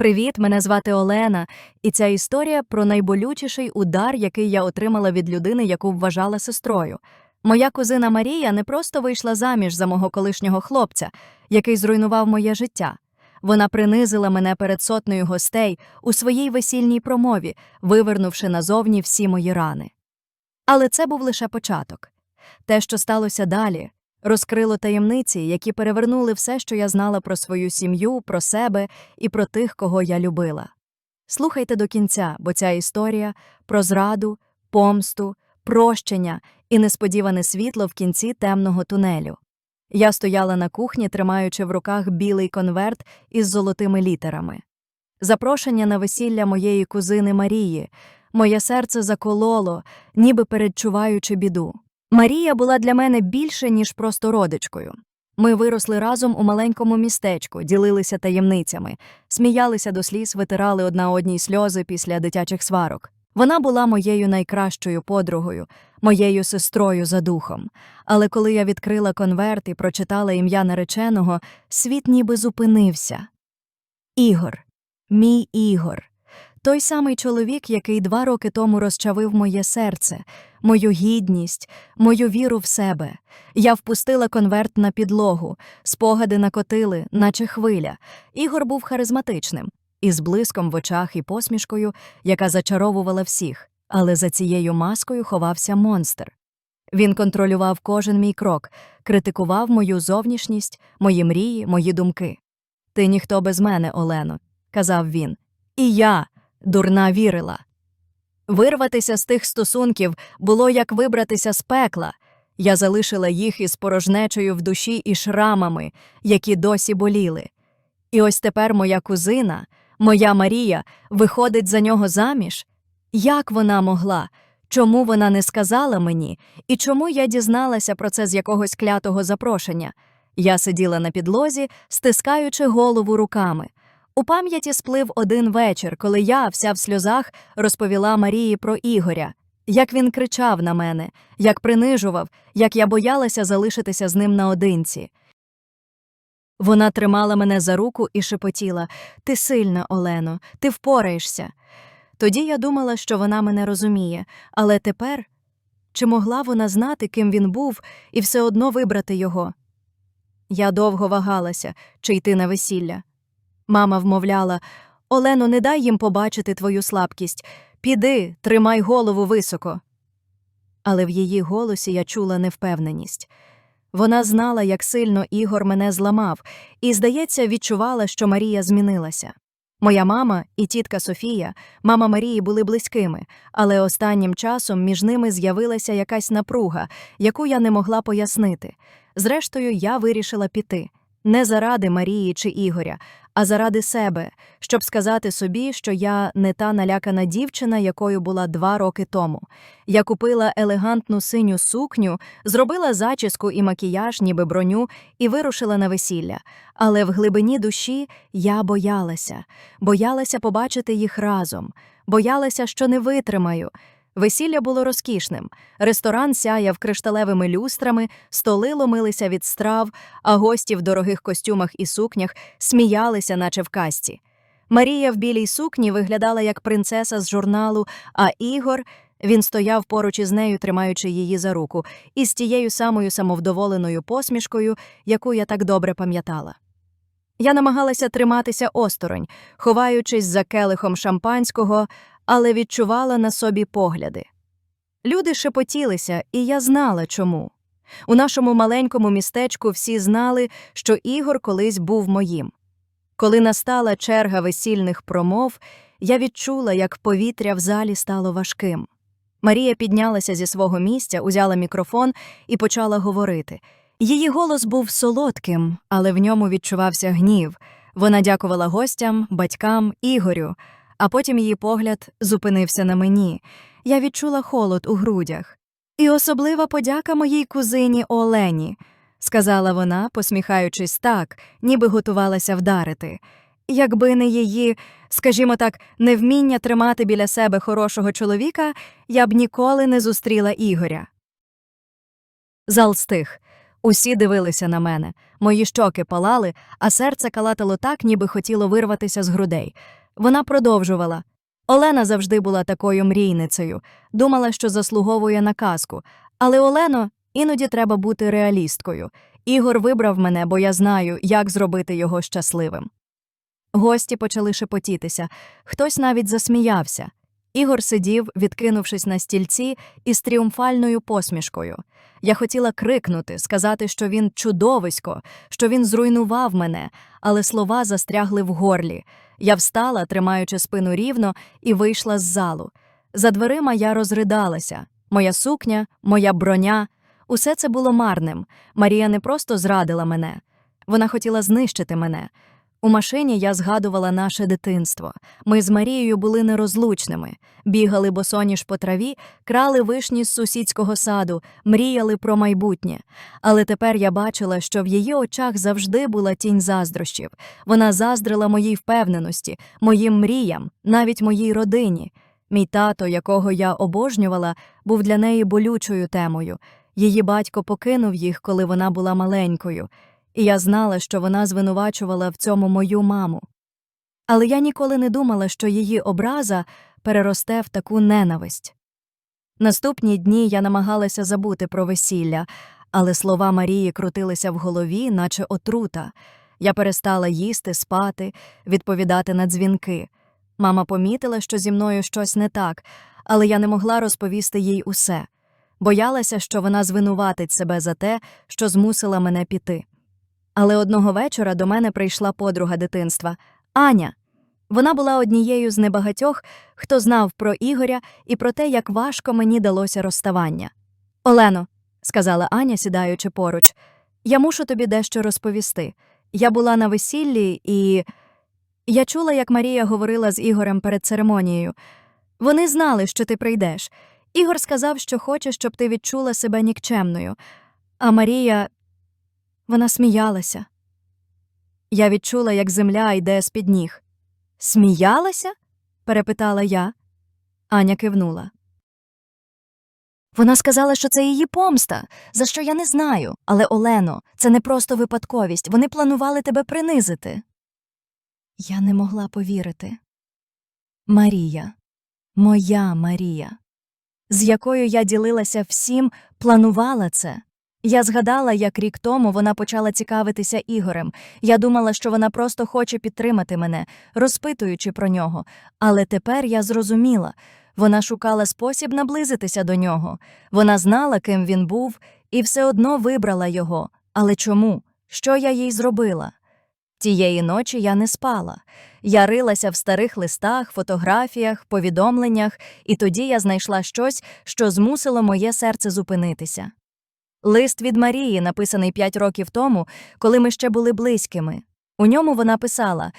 Привіт, мене звати Олена, і ця історія про найболючіший удар, який я отримала від людини, яку вважала сестрою. Моя кузина Марія не просто вийшла заміж за мого колишнього хлопця, який зруйнував моє життя. Вона принизила мене перед сотнею гостей у своїй весільній промові, вивернувши назовні всі мої рани. Але це був лише початок. Те, що сталося далі, розкрило таємниці, які перевернули все, що я знала про свою сім'ю, про себе і про тих, кого я любила. Слухайте до кінця, бо ця історія про зраду, помсту, прощення і несподіване світло в кінці темного тунелю. Я стояла на кухні, тримаючи в руках білий конверт із золотими літерами. Запрошення на весілля моєї кузини Марії. Моє серце закололо, ніби передчуваючи біду. Марія була для мене більше, ніж просто родичкою. Ми виросли разом у маленькому містечку, ділилися таємницями, сміялися до сліз, витирали одна одній сльози після дитячих сварок. Вона була моєю найкращою подругою, моєю сестрою за духом. Але коли я відкрила конверт і прочитала ім'я нареченого, світ ніби зупинився. Ігор, мій Ігор. Той самий чоловік, який два роки тому розчавив моє серце, мою гідність, мою віру в себе. Я впустила конверт на підлогу, спогади накотили, наче хвиля. Ігор був харизматичним, із блиском в очах і посмішкою, яка зачаровувала всіх, але за цією маскою ховався монстр. Він контролював кожен мій крок, критикував мою зовнішність, мої мрії, мої думки. Ти ніхто без мене, Олено, казав він. І я, дурна, вірила. Вирватися з тих стосунків було як вибратися з пекла. Я залишила їх із порожнечою в душі і шрамами, які досі боліли. І ось тепер моя кузина, моя Марія, виходить за нього заміж. Як вона могла? Чому вона не сказала мені? І чому я дізналася про це з якогось клятого запрошення? Я сиділа на підлозі, стискаючи голову руками. У пам'яті сплив один вечір, коли я, вся в сльозах, розповіла Марії про Ігоря, як він кричав на мене, як принижував, як я боялася залишитися з ним наодинці. Вона тримала мене за руку і шепотіла Ти сильна, Олено, ти впораєшся. Тоді я думала, що вона мене розуміє, але тепер чи могла вона знати, ким він був, і все одно вибрати його? Я довго вагалася, чи йти на весілля. Мама вмовляла Олено, не дай їм побачити твою слабкість. Піди, тримай голову високо. Але в її голосі я чула невпевненість. Вона знала, як сильно Ігор мене зламав, і, здається, відчувала, що Марія змінилася. Моя мама і тітка Софія, мама Марії, були близькими, але останнім часом між ними з'явилася якась напруга, яку я не могла пояснити. Зрештою, я вирішила піти не заради Марії чи Ігоря, а заради себе, щоб сказати собі, що я не та налякана дівчина, якою була два роки тому. Я купила елегантну синю сукню, зробила зачіску і макіяж, ніби броню, і вирушила на весілля. Але в глибині душі я боялася, боялася побачити їх разом, боялася, що не витримаю. Весілля було розкішним. Ресторан сяяв кришталевими люстрами, столи ломилися від страв, а гості в дорогих костюмах і сукнях сміялися, наче в казці. Марія в білій сукні виглядала як принцеса з журналу, а Ігор він стояв поруч із нею, тримаючи її за руку, із тією самою самовдоволеною посмішкою, яку я так добре пам'ятала. Я намагалася триматися осторонь, ховаючись за келихом шампанського, але відчувала на собі погляди. Люди шепотілися, і я знала чому. У нашому маленькому містечку всі знали, що Ігор колись був моїм. Коли настала черга весільних промов, я відчула, як повітря в залі стало важким. Марія піднялася зі свого місця, узяла мікрофон і почала говорити. Її голос був солодким, але в ньому відчувався гнів. Вона дякувала гостям, батькам, Ігорю, а потім її погляд зупинився на мені. Я відчула холод у грудях. І особлива подяка моїй кузині Олені, сказала вона, посміхаючись так, ніби готувалася вдарити. Якби не її, скажімо так, невміння тримати біля себе хорошого чоловіка, я б ніколи не зустріла Ігоря. Зал стих. Усі дивилися на мене. Мої щоки палали, а серце калатало так, ніби хотіло вирватися з грудей. Вона продовжувала. Олена завжди була такою мрійницею, думала, що заслуговує на казку. Але Олено, іноді треба бути реалісткою. Ігор вибрав мене, бо я знаю, як зробити його щасливим. Гості почали шепотітися, хтось навіть засміявся. Ігор сидів, відкинувшись на стільці, із тріумфальною посмішкою. Я хотіла крикнути, сказати, що він чудовисько, що він зруйнував мене, але слова застрягли в горлі. Я встала, тримаючи спину рівно, і вийшла з залу. За дверима я розридалася. Моя сукня, моя броня усе це було марним. Марія не просто зрадила мене, вона хотіла знищити мене. У машині я згадувала наше дитинство. Ми з Марією були нерозлучними, бігали босоніж по траві, крали вишні з сусідського саду, мріяли про майбутнє. Але тепер я бачила, що в її очах завжди була тінь заздрощів. Вона заздрила моїй впевненості, моїм мріям, навіть моїй родині. Мій тато, якого я обожнювала, був для неї болючою темою. Її батько покинув їх, коли вона була маленькою і я знала, що вона звинувачувала в цьому мою маму. Але я ніколи не думала, що її образа переросте в таку ненависть. Наступні дні я намагалася забути про весілля, але слова Марії крутилися в голові, наче отрута. Я перестала їсти, спати, відповідати на дзвінки. Мама помітила, що зі мною щось не так, але я не могла розповісти їй усе. Боялася, що вона звинуватить себе за те, що змусила мене піти. Але одного вечора до мене прийшла подруга дитинства Аня. Вона була однією з небагатьох, хто знав про Ігоря і про те, як важко мені далося розставання. Олено, сказала Аня, сідаючи поруч, я мушу тобі дещо розповісти. Я була на весіллі, і я чула, як Марія говорила з Ігорем перед церемонією. Вони знали, що ти прийдеш. Ігор сказав, що хоче, щоб ти відчула себе нікчемною. А Марія вона сміялася. Я відчула, як земля йде з під ніг. Сміялася? перепитала я. Аня кивнула. Вона сказала, що це її помста, за що я не знаю. Але, Олено, це не просто випадковість. Вони планували тебе принизити. Я не могла повірити. Марія, моя Марія, з якою я ділилася всім, планувала це. Я згадала, як рік тому вона почала цікавитися Ігорем. Я думала, що вона просто хоче підтримати мене, розпитуючи про нього. Але тепер я зрозуміла вона шукала спосіб наблизитися до нього. Вона знала, ким він був, і все одно вибрала його. Але чому? Що я їй зробила? Тієї ночі я не спала. Я рилася в старих листах, фотографіях, повідомленнях, і тоді я знайшла щось, що змусило моє серце зупинитися. Лист від Марії, написаний п'ять років тому, коли ми ще були близькими. У ньому вона писала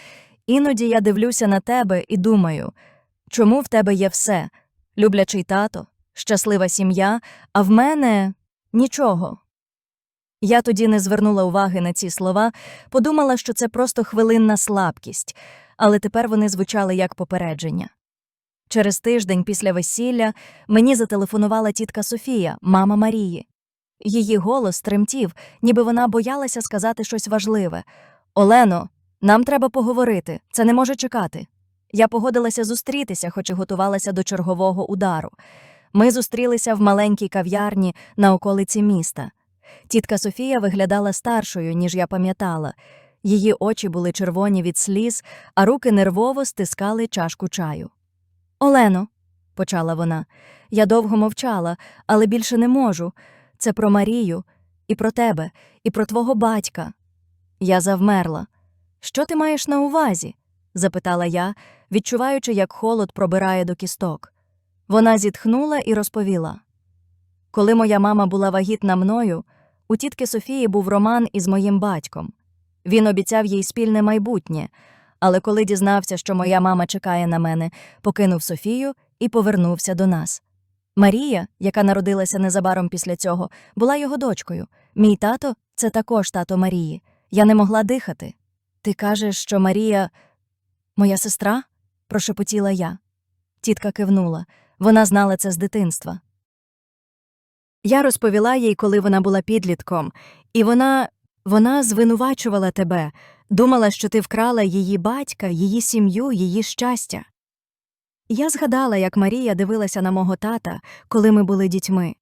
Іноді я дивлюся на тебе і думаю, чому в тебе є все люблячий тато, щаслива сім'я, а в мене нічого. Я тоді не звернула уваги на ці слова, подумала, що це просто хвилинна слабкість, але тепер вони звучали як попередження. Через тиждень після весілля мені зателефонувала тітка Софія, мама Марії. Її голос тремтів, ніби вона боялася сказати щось важливе. Олено, нам треба поговорити, це не може чекати. Я погодилася зустрітися, хоч і готувалася до чергового удару. Ми зустрілися в маленькій кав'ярні на околиці міста. Тітка Софія виглядала старшою, ніж я пам'ятала. Її очі були червоні від сліз, а руки нервово стискали чашку чаю. Олено, почала вона, я довго мовчала, але більше не можу. Це про Марію, і про тебе, і про твого батька. Я завмерла. Що ти маєш на увазі? запитала я, відчуваючи, як холод пробирає до кісток. Вона зітхнула і розповіла. Коли моя мама була вагітна мною, у тітки Софії був роман із моїм батьком. Він обіцяв їй спільне майбутнє, але коли дізнався, що моя мама чекає на мене, покинув Софію і повернувся до нас. Марія, яка народилася незабаром після цього, була його дочкою. Мій тато це також тато Марії. Я не могла дихати. Ти кажеш, що Марія моя сестра? прошепотіла я. Тітка кивнула. Вона знала це з дитинства. Я розповіла їй, коли вона була підлітком, і вона. вона звинувачувала тебе, думала, що ти вкрала її батька, її сім'ю, її щастя. Я згадала, як Марія дивилася на мого тата, коли ми були дітьми,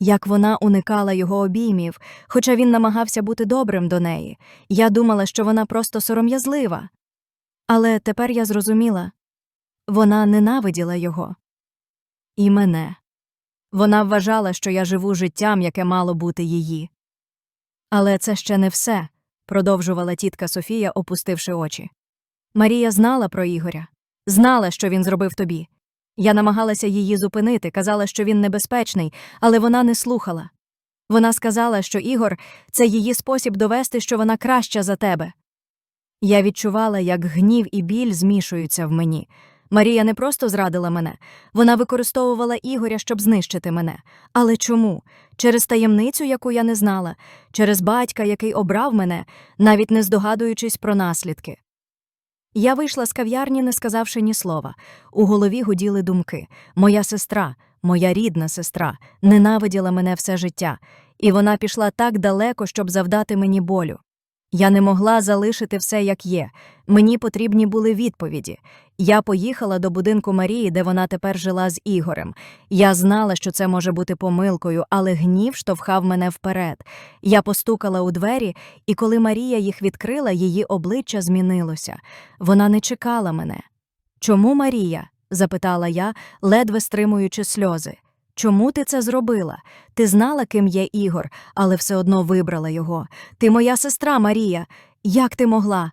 як вона уникала його обіймів, хоча він намагався бути добрим до неї. Я думала, що вона просто сором'язлива. Але тепер я зрозуміла вона ненавиділа його. І мене. Вона вважала, що я живу життям, яке мало бути її. Але це ще не все, продовжувала тітка Софія, опустивши очі. Марія знала про Ігоря, знала, що він зробив тобі. Я намагалася її зупинити, казала, що він небезпечний, але вона не слухала. Вона сказала, що Ігор це її спосіб довести, що вона краща за тебе. Я відчувала, як гнів і біль змішуються в мені. Марія не просто зрадила мене, вона використовувала Ігоря, щоб знищити мене. Але чому? Через таємницю, яку я не знала, через батька, який обрав мене, навіть не здогадуючись про наслідки. Я вийшла з кав'ярні, не сказавши ні слова. У голові гуділи думки. Моя сестра, моя рідна сестра, ненавиділа мене все життя, і вона пішла так далеко, щоб завдати мені болю. Я не могла залишити все як є. Мені потрібні були відповіді. Я поїхала до будинку Марії, де вона тепер жила з Ігорем. Я знала, що це може бути помилкою, але гнів штовхав мене вперед. Я постукала у двері, і коли Марія їх відкрила, її обличчя змінилося. Вона не чекала мене. Чому Марія? запитала я, ледве стримуючи сльози. Чому ти це зробила? Ти знала, ким є Ігор, але все одно вибрала його. Ти моя сестра Марія. Як ти могла?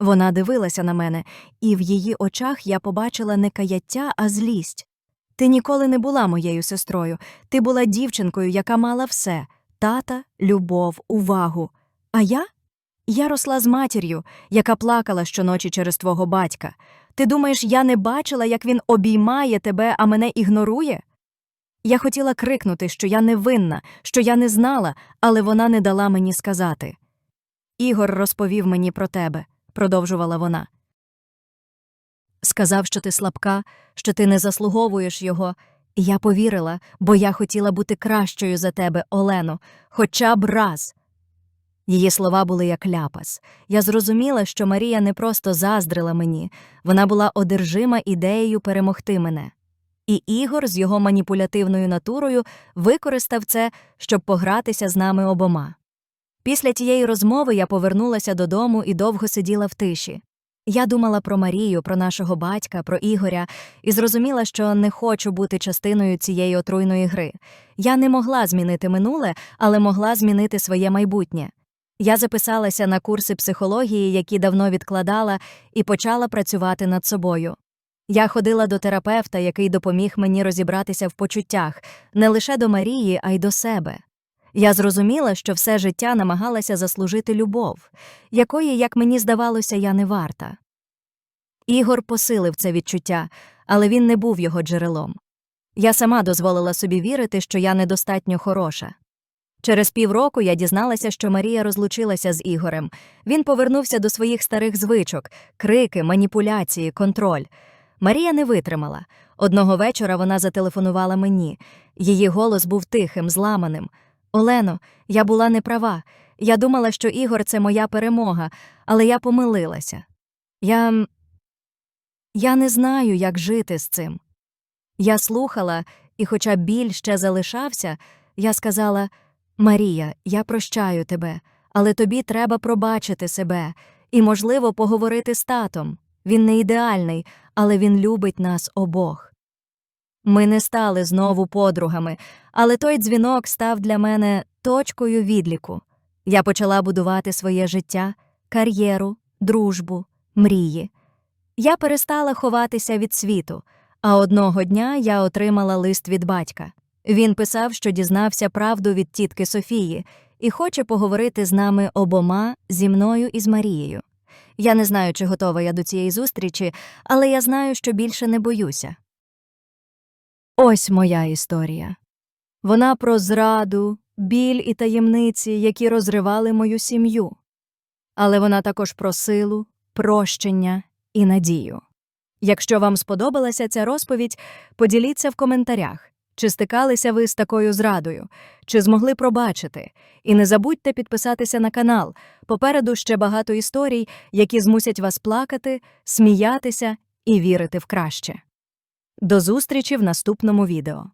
Вона дивилася на мене, і в її очах я побачила не каяття, а злість. Ти ніколи не була моєю сестрою. Ти була дівчинкою, яка мала все тата, любов, увагу. А я? Я росла з матір'ю, яка плакала щоночі через твого батька. Ти думаєш, я не бачила, як він обіймає тебе, а мене ігнорує? Я хотіла крикнути, що я не винна, що я не знала, але вона не дала мені сказати. Ігор розповів мені про тебе, продовжувала вона. Сказав, що ти слабка, що ти не заслуговуєш його. І я повірила, бо я хотіла бути кращою за тебе, Олено, хоча б раз. Її слова були як ляпас. Я зрозуміла, що Марія не просто заздрила мені, вона була одержима ідеєю перемогти мене. І Ігор з його маніпулятивною натурою використав це, щоб погратися з нами обома. Після тієї розмови я повернулася додому і довго сиділа в тиші. Я думала про Марію, про нашого батька, про Ігоря, і зрозуміла, що не хочу бути частиною цієї отруйної гри. Я не могла змінити минуле, але могла змінити своє майбутнє. Я записалася на курси психології, які давно відкладала, і почала працювати над собою. Я ходила до терапевта, який допоміг мені розібратися в почуттях не лише до Марії, а й до себе. Я зрозуміла, що все життя намагалася заслужити любов, якої, як мені здавалося, я не варта. Ігор посилив це відчуття, але він не був його джерелом. Я сама дозволила собі вірити, що я недостатньо хороша. Через півроку я дізналася, що Марія розлучилася з Ігорем. Він повернувся до своїх старих звичок крики, маніпуляції, контроль. Марія не витримала. Одного вечора вона зателефонувала мені. Її голос був тихим, зламаним. Олено, я була неправа. Я думала, що Ігор це моя перемога, але я помилилася. Я. Я не знаю, як жити з цим. Я слухала, і, хоча біль ще залишався, я сказала Марія, я прощаю тебе, але тобі треба пробачити себе і, можливо, поговорити з татом. Він не ідеальний, але він любить нас обох. Ми не стали знову подругами, але той дзвінок став для мене точкою відліку. Я почала будувати своє життя, кар'єру, дружбу, мрії. Я перестала ховатися від світу, а одного дня я отримала лист від батька. Він писав, що дізнався правду від тітки Софії і хоче поговорити з нами обома зі мною і з Марією. Я не знаю, чи готова я до цієї зустрічі, але я знаю, що більше не боюся. Ось моя історія. Вона про зраду, біль і таємниці, які розривали мою сім'ю. Але вона також про силу, прощення і надію. Якщо вам сподобалася ця розповідь, поділіться в коментарях. Чи стикалися ви з такою зрадою? Чи змогли пробачити? І не забудьте підписатися на канал. Попереду ще багато історій, які змусять вас плакати, сміятися і вірити в краще. До зустрічі в наступному відео.